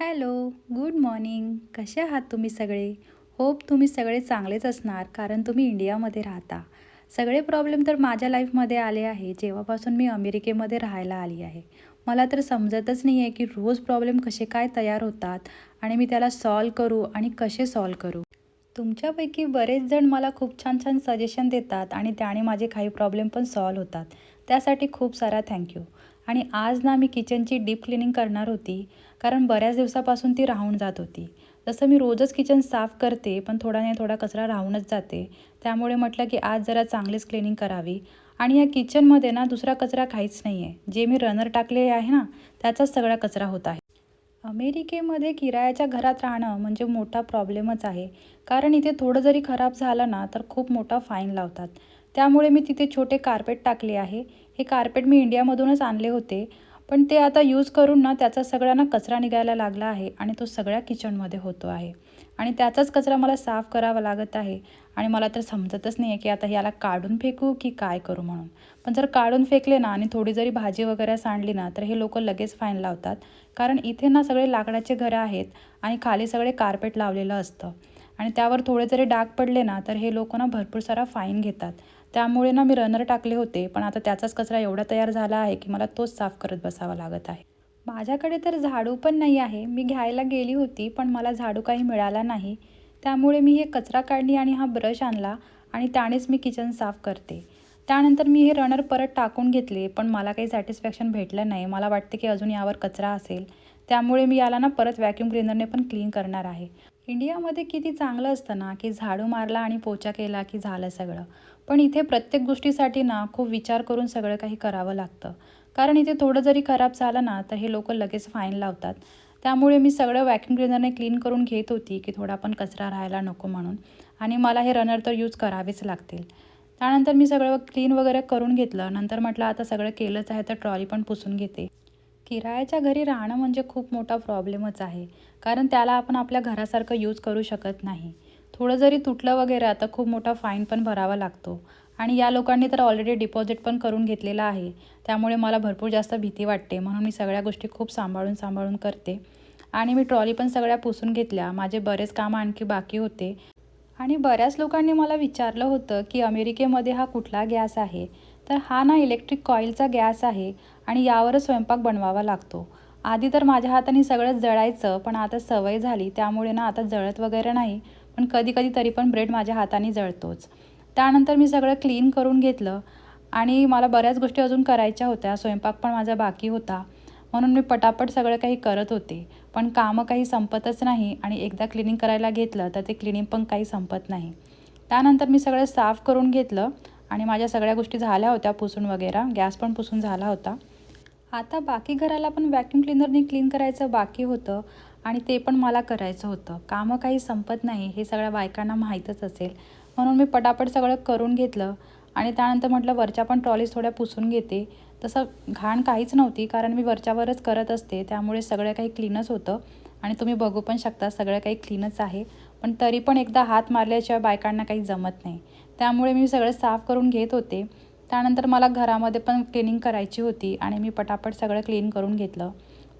Hello good morning. कसे आहात तुम्ही सगळे? होप तुम्ही सगळे चांगलेच असणार कारण तुम्ही इंडियामध्ये राहता. सगळे प्रॉब्लेम तर माझ्या लाईफमध्ये आले आहे. जेव्हापासून मी अमेरिकेमध्ये राहायला आली आहे. मला तर समजतच नाही आहे की रोज प्रॉब्लेम कसे काय तयार होतात आणि मी त्याला सॉल्व करू आणि कसे सॉल्व करू. तुमच्यापैकी बरेच जण मला खूप छान छान सजेशन देतात आणि त्याने माझे काही प्रॉब्लेम पण सॉल्व होतात. त्यासाठी खूप सारा थँक्यू. आणि आज ना मी किचनची डीप क्लिनिंग करणार होती कारण बऱ्याच दिवसापासून ती राहून जात होती. जसं मी रोजच किचन साफ करते पण थोडा नाही थोडा कचरा राहूनच जाते. त्यामुळे म्हटलं की आज जरा चांगलीच क्लिनिंग करावी. आणि या किचनमध्ये ना दुसरा कचरा काहीच नाही आहे जे मी रनर टाकले आहे ना त्याचाच सगळा कचरा होत आहे. अमेरिकेमध्ये किरायाच्या घरात राहणं म्हणजे मोठा प्रॉब्लेमच आहे. कारण इथे थोडं जरी खराब झालं ना तर खूप मोठा फाईन लावतात. त्यामुळे मी तिथे छोटे कार्पेट टाकले आहे. हे कार्पेट मी इंडियामधूनच आणले होते. पण ते आता यूज करून ना त्याचा सगळ्यांना कचरा निघायला लागला आहे आणि तो सगळ्या किचनमध्ये होतो आहे. आणि त्याचाच कचरा मला साफ करावा लागत आहे. आणि मला तर समजतच नाही आहे की आता याला काढून फेकू की काय करू म्हणून. पण जर काढून फेकले ना आणि थोडी जरी भाजी वगैरे सांडली ना तर हे लोक लगेच फाईन लावतात. कारण इथे ना सगळे लाकडाचे घरं आहेत आणि खाली सगळे कार्पेट लावलेलं असतं. आणि त्यावर थोडे जरी डाग पडले ना तर हे लोक ना भरपूर सारा फाईन घेतात. त्यामुळे ना मी रनर टाकले होते पण आता त्याचाच कचरा एवढा तयार झाला आहे की मला तोच साफ करत बसावा लागत आहे. माझ्याकडे तर झाडू पण नाही आहे. मी घ्यायला गेली होती पण मला झाडू काही मिळाला नाही. त्यामुळे मी हे कचरा काढली आणि हा ब्रश आणला आणि त्यानेच मी किचन साफ करते. त्यानंतर मी हे रनर परत टाकून घेतले पण मला काही सॅटिस्फॅक्शन भेटलं नाही. मला वाटते की अजून यावर कचरा असेल. त्यामुळे मी याला ना परत व्हॅक्यूम क्लिनरने पण क्लीन करणार आहे. इंडियामध्ये किती चांगलं असतं ना की झाडू मारला आणि पोचा केला की झालं सगळं. पण इथे प्रत्येक गोष्टीसाठी ना खूप विचार करून सगळं काही करावं लागतं. कारण इथे थोडं जरी खराब झालं ना तर हे लोक लगेच फाईन लावतात. त्यामुळे मी सगळं वॅक्युम क्लिनरने क्लीन करून घेत होती की थोडा पण कचरा राहायला नको म्हणून. आणि मला हे रनर तर यूज करावेच लागतील. त्यानंतर मी सगळं क्लीन वगैरे करून घेतलं. नंतर म्हटलं आता सगळं केलंच आहे तर ट्रॉली पण पुसून घेते. किरायाच्या घरी राहणं म्हणजे खूप मोठा प्रॉब्लेमच आहे. कारण त्याला आपण आपल्या घरासारखं यूज करू शकत नाही. थोडं जरी तुटलं वगैरे तर खूप मोठा फाईन पण भरावा लागतो. आणि या लोकांनी तर ऑलरेडी डिपॉझिट पण करून घेतलेलं आहे. त्यामुळे मला भरपूर जास्त भीती वाटते. म्हणून मी सगळ्या गोष्टी खूप सांभाळून सांभाळून करते. आणि मी ट्रॉली पण सगळ्या पुसून घेतल्या. माझे बरेच कामं आणखी बाकी होते. आणि बऱ्याच लोकांनी मला विचारलं होतं की अमेरिकेमध्ये हा कुठला गॅस आहे? तर हा ना इलेक्ट्रिक कॉईलचा गॅस आहे आणि यावरच स्वयंपाक बनवावा लागतो. आधी तर माझ्या हाताने सगळं जळायचं पण आता सवय झाली त्यामुळे ना आता जळत वगैरे नाही पण कधी कधी तरी पण ब्रेड माझ्या हाताने जळतोच. त्यानंतर मी सगळं क्लीन करून घेतलं आणि मला बऱ्याच गोष्टी अजून करायच्या होत्या स्वयंपाक पण माझा बाकी होता. म्हणून मी पटापट सगळं काही करत होते पण कामं काही संपतच नाही आणि एकदा क्लिनिंग करायला घेतलं तर ते क्लिनिंग पण काही संपत नाही. त्यानंतर मी सगळं साफ करून घेतलं आणि माझ्या सगळ्या गोष्टी झाल्या होत्या पुसून वगैरे. गॅस पण पुसून झाला होता. आता बाकी घराला पण व्हॅक्युम क्लिनरने क्लीन करायचं बाकी होतं आणि ते पण मला करायचं होतं. कामं काही संपत नाही हे सगळ्या बायकांना माहीतच असेल. म्हणून मी पटापट सगळं करून घेतलं आणि त्यानंतर म्हटलं वरच्या पण ट्रॉलीज थोड्या पुसून घेते. तसं घाण काहीच नव्हती कारण मी वरच्यावरच करत असते. त्यामुळे सगळं काही क्लीनच होतं. आणि तुम्ही बघू पण शकता सगळं काही क्लीनच आहे. पण तरी पण एकदा हात मारल्याशिवाय बायकांना काही जमत नाही. त्यामुळे मी सगळं साफ करून घेत होते. त्यानंतर मला घरामध्ये पण क्लिनिंग करायची होती आणि मी पटापट सगळं क्लीन करून घेतलं.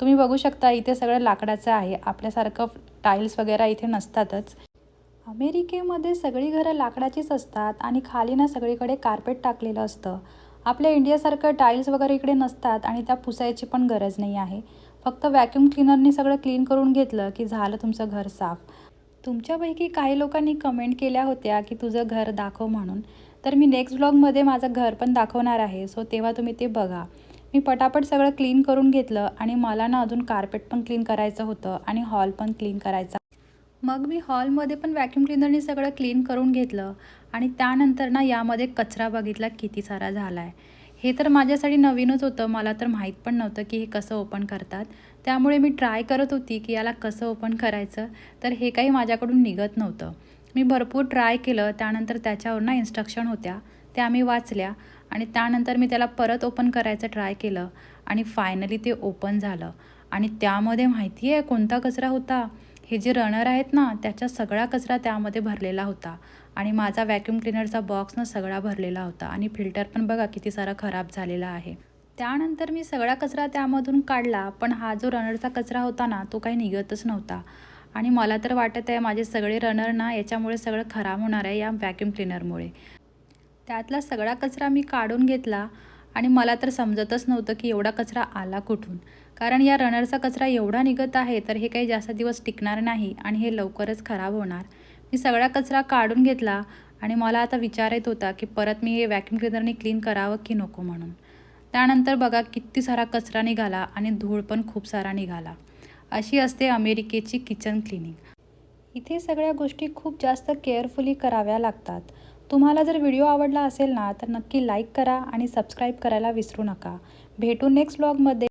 तुम्ही बघू शकता इथे सगळं लाकडाचं आहे. आपल्यासारखं टाईल्स वगैरे इथे नसतातच. अमेरिकेमध्ये सगळी घरं लाकडाचीच असतात आणि खाली ना सगळीकडे कार्पेट टाकलेलं असतं. आपल्या इंडियासारखं टाईल्स वगैरे इकडे नसतात आणि त्या पुसायची पण गरज नाही आहे. फक्त व्हॅक्यूम क्लिनरने सगळं क्लीन करून घेतलं की झालं तुमचं घर साफ. तुमच्यापैकी काही लोकांनी कमेंट केल्या होत्या की तुझं घर दाखव म्हणून. तर मी नेक्स्ट ब्लॉगमध्ये माझं घर पण दाखवणार आहे सो तेव्हा तुम्ही ते बघा. मी पटापट सगळं क्लीन करून घेतलं आणि मला ना अजून कार्पेट पण क्लीन करायचं होतं आणि हॉल पण क्लीन करायचा. मग मी हॉलमध्ये पण व्हॅक्यूम क्लिनरने सगळं क्लीन करून घेतलं आणि त्यानंतर ना यामध्ये कचरा बघितला किती सारा झाला आहे हे तर माझ्यासाठी नवीनच होतं. मला तर माहीत पण नव्हतं की हे कसं ओपन करतात. त्यामुळे मी ट्राय करत होती की याला कसं ओपन करायचं. तर हे काही माझ्याकडून निघत नव्हतं. मी भरपूर ट्राय केलं. त्यानंतर त्याच्यावर ना इन्स्ट्रक्शन होत्या. त्या मी वाचल्या. आणि त्यानंतर मी त्याला परत ओपन करायचं ट्राय केलं. आणि फायनली ते ओपन झालं. आणि त्यामध्ये माहिती आहे कोणता कचरा होता? हे जे रनर आहेत ना त्याचा सगळा कचरा त्यामध्ये भरलेला होता. आणि माझा व्हॅक्यूम क्लिनरचा बॉक्स ना सगळा भरलेला होता. आणि फिल्टर पण बघा किती सारा खराब झालेला आहे. त्यानंतर मी सगळा कचरा त्यामधून काढला पण हा जो रनरचा कचरा होता ना तो काही निघतच नव्हता. आणि मला तर वाटत आहे माझे सगळे रनर ना याच्यामुळे सगळं खराब होणार आहे या व्हॅक्यूम क्लिनरमुळे त्यातला सगळा कचरा मी काढून घेतला. आणि मला तर समजतच नव्हतं की एवढा कचरा आला कुठून. कारण या रनरचा कचरा एवढा निघत आहे तर हे काही जास्त दिवस टिकणार नाही आणि हे लवकरच खराब होणार. मी सगळा कचरा काढून घेतला आणि मला आता विचार येत होता की परत मी हे व्हॅक्युम क्लिनरने क्लीन करावं की नको म्हणून. त्यानंतर बघा किती सारा कचरा निघाला आणि धूळ पण खूप सारा निघाला. अशी असते अमेरिकेची किचन क्लिनिंग इथे सगळ्या गोष्टी खूप जास्त केअरफुली कराव्या लागतात. तुम्हाला जर व्हिडिओ आवडला असेल ना तर नक्की लाईक करा आणि सबस्क्राईब करायला विसरू नका. भेटू नेक्स्ट ब्लॉगमध्ये